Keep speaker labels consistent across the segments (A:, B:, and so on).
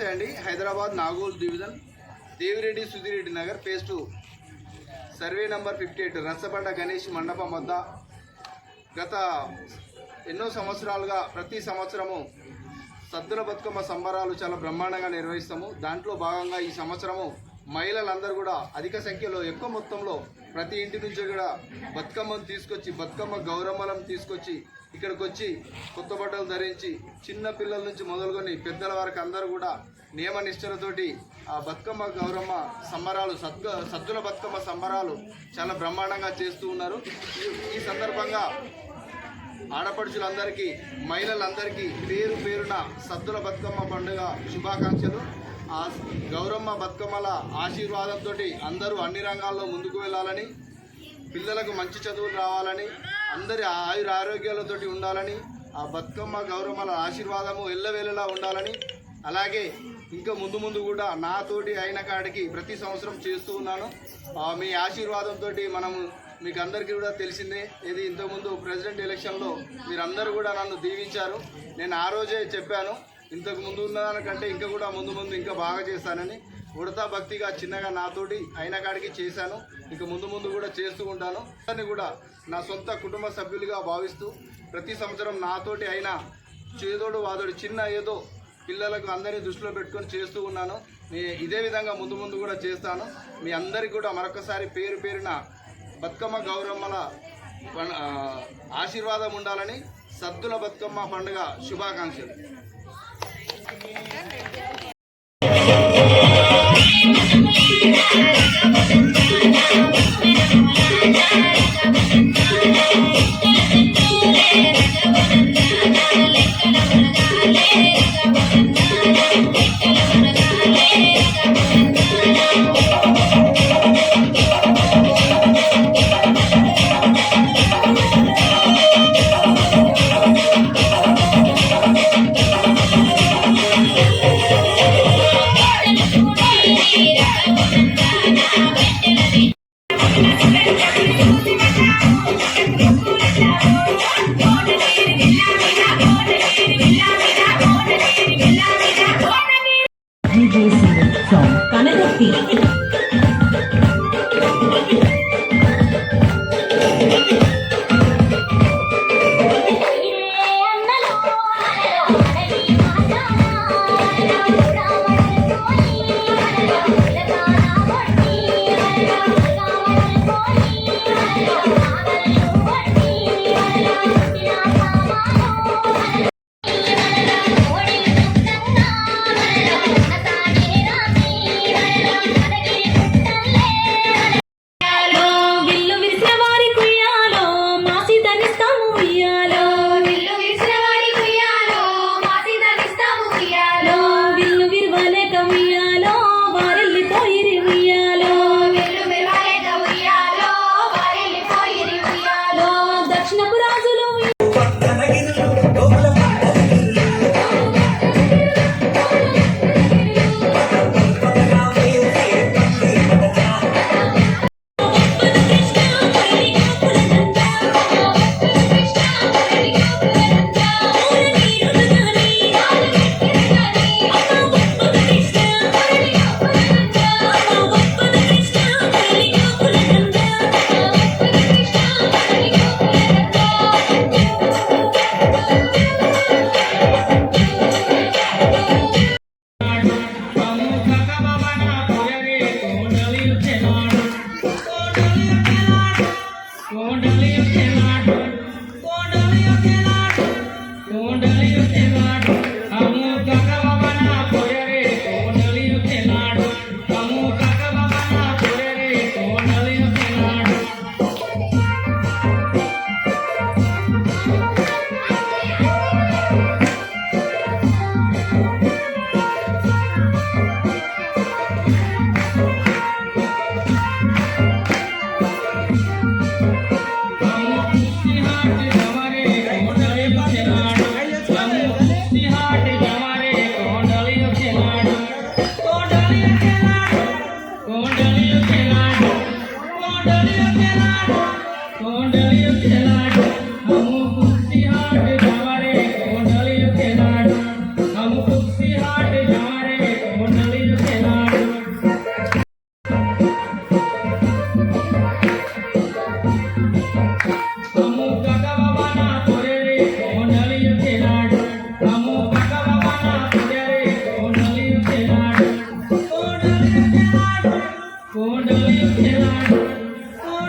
A: నమస్తే అండి. Hyderabad Nagole division Devireddy Sudhireddy Nagar phase two. Survey number fifty eight Rasabanda Ganesh మండపం వద్ద గత ఎన్నో సంవత్సరాలుగా ప్రతి సంవత్సరము సద్దుల బతుకమ్మ సంబరాలు చాలా బ్రహ్మాండంగా నిర్వహిస్తాము. దాంట్లో భాగంగా ఈ సంవత్సరము మహిళలందరూ కూడా అధిక సంఖ్యలో ఎక్కువ మొత్తంలో ప్రతి ఇంటి నుంచి కూడా బతుకమ్మను తీసుకొచ్చి బతుకమ్మ గౌరమ్మలను తీసుకొచ్చి ఇక్కడికి వచ్చి కొత్త బట్టలు ధరించి చిన్న పిల్లల నుంచి మొదలుకొని పెద్దల వరకు అందరూ కూడా నియమ నిష్ఠలతోటి ఆ బతుకమ్మ గౌరమ్మ సంబరాలు సద్గ సద్దుల బతుకమ్మ సంబరాలు చాలా బ్రహ్మాండంగా చేస్తూ ఉన్నారు. ఈ- ఈ సందర్భంగా ఆడపడుచులందరికీ మహిళలందరికీ పేరు పేరున సద్దుల బతుకమ్మ పండుగ శుభాకాంక్షలు. గౌరమ్మ బతుకమ్మల ఆశీర్వాదంతో అందరూ అన్ని రంగాల్లో ముందుకు వెళ్ళాలని పిల్లలకు మంచి చదువులు రావాలని అందరి ఆయుర ఆరోగ్యాలతోటి ఉండాలని ఆ బతుకమ్మ గౌరమ్మల ఆశీర్వాదము ఎల్లవేళలా ఉండాలని అలాగే ఇంకా ముందు ముందు కూడా నాతోటి అయిన కాడికి ప్రతి సంవత్సరం చేస్తూ ఉన్నాను. మీ ఆశీర్వాదంతో మనము మీకు అందరికీ కూడా తెలిసిందే ఇది ఇంతకుముందు ప్రెసిడెంట్ ఎలక్షన్లో మీరందరూ కూడా నన్ను దీవించారు. నేను ఆ రోజే చెప్పాను ఇంతకు ముందు ఉన్నదానికంటే ఇంకా కూడా ముందు ముందు ఇంకా బాగా చేస్తానని ఉడతా భక్తిగా చిన్నగా నాతోటి అయిన కాడికి చేశాను. ఇక ముందు ముందు కూడా చేస్తూ ఉంటాను. దాన్ని కూడా నా సొంత కుటుంబ సభ్యులుగా భావిస్తూ ప్రతి సంవత్సరం నాతోటి అయినా చేదోడు వాదోడు చిన్న ఏదో పిల్లలకు అందరినీ దృష్టిలో పెట్టుకొని చేస్తూ ఉన్నాను. ఇదే విధంగా ముందు ముందు కూడా చేస్తాను. మీ అందరికీ కూడా మరొకసారి పేరు పేరున బతుకమ్మ గౌరమ్మల ఆశీర్వాదం ఉండాలని సద్దుల బతుకమ్మ పండుగ శుభాకాంక్షలు.
B: Thank you.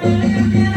C: Hallelujah.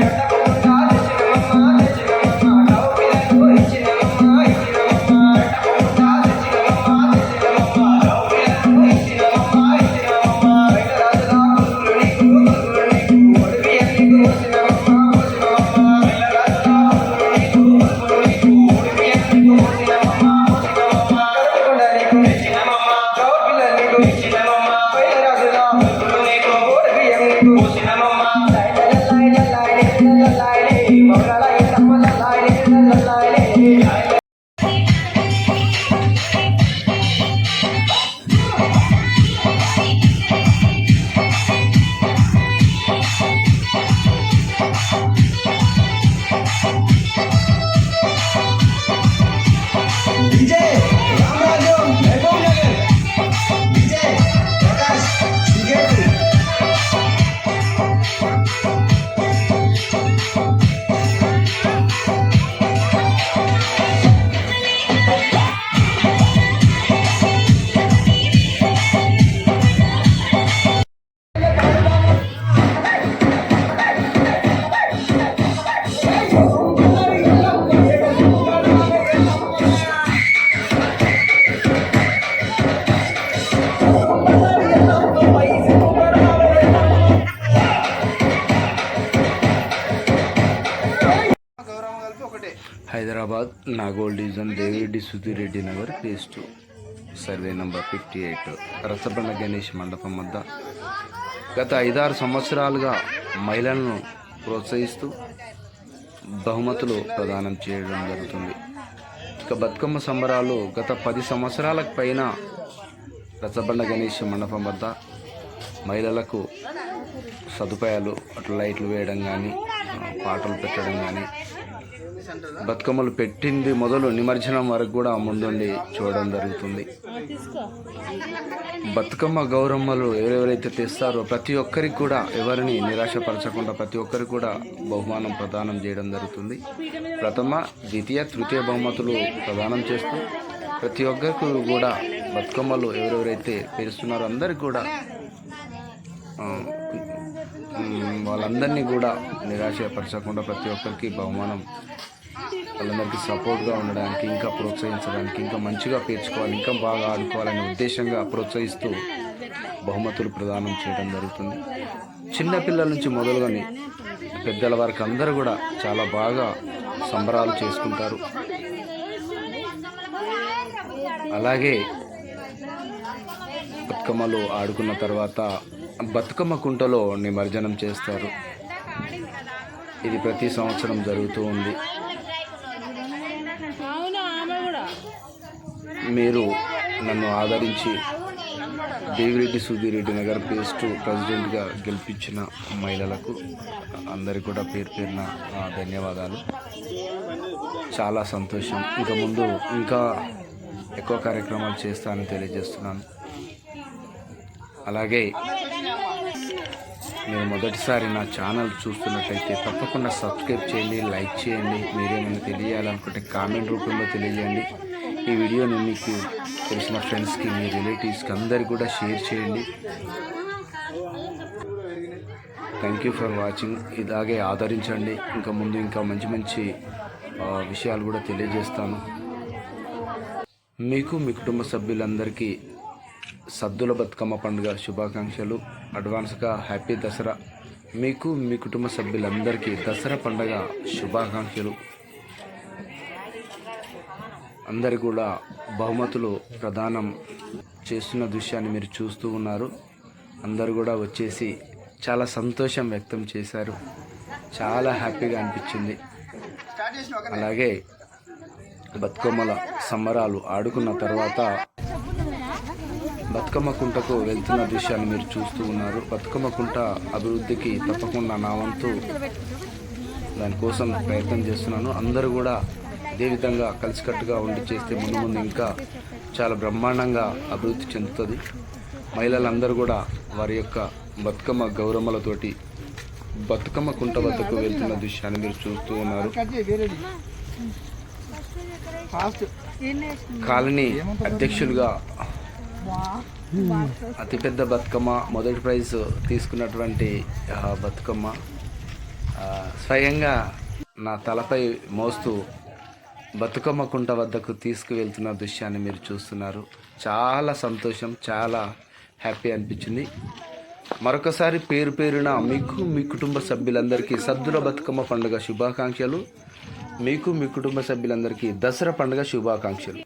C: Thank you.
D: Hyderabad Nagole division Devireddy Sudhireddy Nagar phase two survey number fifty eight Rasabanda Ganesh మండపం వద్ద గత ఐదారు సంవత్సరాలుగా మహిళలను ప్రోత్సహిస్తూ బహుమతులు ప్రదానం చేయడం జరుగుతుంది. ఇక బతుకమ్మ సంబరాలు గత పది సంవత్సరాలకు పైన రసబండ గణేష్ మండపం వద్ద మహిళలకు సదుపాయాలు అట్లా లైట్లు వేయడం కానీ పాటలు పెట్టడం కానీ బతుకమ్మలు పెట్టింది మొదలు నిమజ్జనం వరకు కూడా ముందుండి చూడడం జరుగుతుంది. బతుకమ్మ గౌరమ్మలు ఎవరెవరైతే తెస్తారో ప్రతి ఒక్కరికి కూడా ఎవరిని నిరాశపరచకుండా ప్రతి ఒక్కరికి కూడా బహుమానం ప్రదానం చేయడం జరుగుతుంది. ప్రథమ ద్వితీయ తృతీయ బహుమతులు ప్రదానం చేస్తూ ప్రతి ఒక్కరికి కూడా బతుకమ్మలు ఎవరెవరైతే పేరుస్తున్నారో అందరికి కూడా వాళ్ళందరినీ కూడా నిరాశపరచకుండా ప్రతి ఒక్కరికి బహుమానం వాళ్ళందరికీ సపోర్ట్గా ఉండడానికి ఇంకా ప్రోత్సహించడానికి ఇంకా మంచిగా పేర్చుకోవాలి ఇంకా బాగా ఆడుకోవాలనే ఉద్దేశంగా ప్రోత్సహిస్తూ బహుమతులు ప్రదానం చేయడం జరుగుతుంది. చిన్నపిల్లల నుంచి మొదలుకొని పెద్దల వరకు అందరూ కూడా చాలా బాగా సంబరాలు చేసుకుంటారు. అలాగే బతుకమ్మలు ఆడుకున్న తర్వాత బతుకమ్మ కుంటలో నిమజ్జనం చేస్తారు. ఇది ప్రతి సంవత్సరం జరుగుతూ ఉంది. మీరు నన్ను ఆదరించి దేవిరెడ్డి సుధీరెడ్డి నగర్ పేస్టు ప్రెసిడెంట్గా గెలిపించిన మహిళలకు అందరికీ కూడా పేరు పేరున ధన్యవాదాలు. చాలా సంతోషం. ఇంకా ముందు ఇంకా ఎక్కువ కార్యక్రమాలు చేస్తానని తెలియజేస్తున్నాను. అలాగే మీరు మొదటిసారి నా ఛానల్ చూస్తున్నట్టయితే తప్పకుండా సబ్స్క్రైబ్ చేయండి లైక్ చేయండి. మీరేమైనా తెలియాలనుకుంటే కామెంట్ రూపంలో తెలియజేయండి. ఈ వీడియోని మీకు తెలిసిన ఫ్రెండ్స్కి మీ రిలేటివ్స్కి అందరికి కూడా షేర్ చేయండి. థ్యాంక్ యూ ఫర్ వాచింగ్ ఇలాగే ఆదరించండి. ఇంకా ముందు ఇంకా మంచి మంచి విషయాలు కూడా తెలియజేస్తాను. మీకు మీ కుటుంబ సభ్యులందరికీ సద్దుల బతుకమ్మ పండుగ శుభాకాంక్షలు. అడ్వాన్స్గా హ్యాపీ దసరా మీకు మీ కుటుంబ సభ్యులందరికీ దసరా పండుగ శుభాకాంక్షలు. అందరి కూడా బహుమతులు ప్రదానం చేస్తున్న దృశ్యాన్ని మీరు చూస్తూ ఉన్నారు. అందరు కూడా వచ్చేసి చాలా సంతోషం వ్యక్తం చేశారు. చాలా హ్యాపీగా అనిపించింది. అలాగే బతుకమ్మల సంబరాలు ఆడుకున్న తర్వాత బతుకమ్మ కుంటకు వెళ్తున్న దృశ్యాన్ని మీరు చూస్తూ ఉన్నారు. బతుకమ్మ కుంట అభివృద్ధికి తప్పకుండా నా వంతు దానికోసం ప్రయత్నం చేస్తున్నాను. అందరూ కూడా ఇదే విధంగా కలిసికట్టుగా ఉండి చేస్తే ముందు ముందు ఇంకా చాలా బ్రహ్మాండంగా అభివృద్ధి చెందుతుంది. మహిళలందరూ కూడా వారి యొక్క బతుకమ్మ గౌరమ్మలతోటి బతుకమ్మ కుంట వద్దకు వెళ్తున్న దృశ్యాన్ని మీరు చూస్తూ ఉన్నారు. కాలనీ అధ్యక్షులుగా అతిపెద్ద బతుకమ్మ మొదటి ప్రైజ్ తీసుకున్నటువంటి బతుకమ్మ స్వయంగా నా తలపై మోస్తూ బతుకమ్మ కుంట వద్దకు తీసుకువెళ్తున్న దృశ్యాన్ని మీరు చూస్తున్నారు. చాలా సంతోషం చాలా హ్యాపీ అనిపించింది. మరొకసారి పేరు పేరున మీకు మీ కుటుంబ సభ్యులందరికీ సద్దుల బతుకమ్మ పండుగ శుభాకాంక్షలు. మీకు మీ కుటుంబ సభ్యులందరికీ దసరా పండుగ శుభాకాంక్షలు.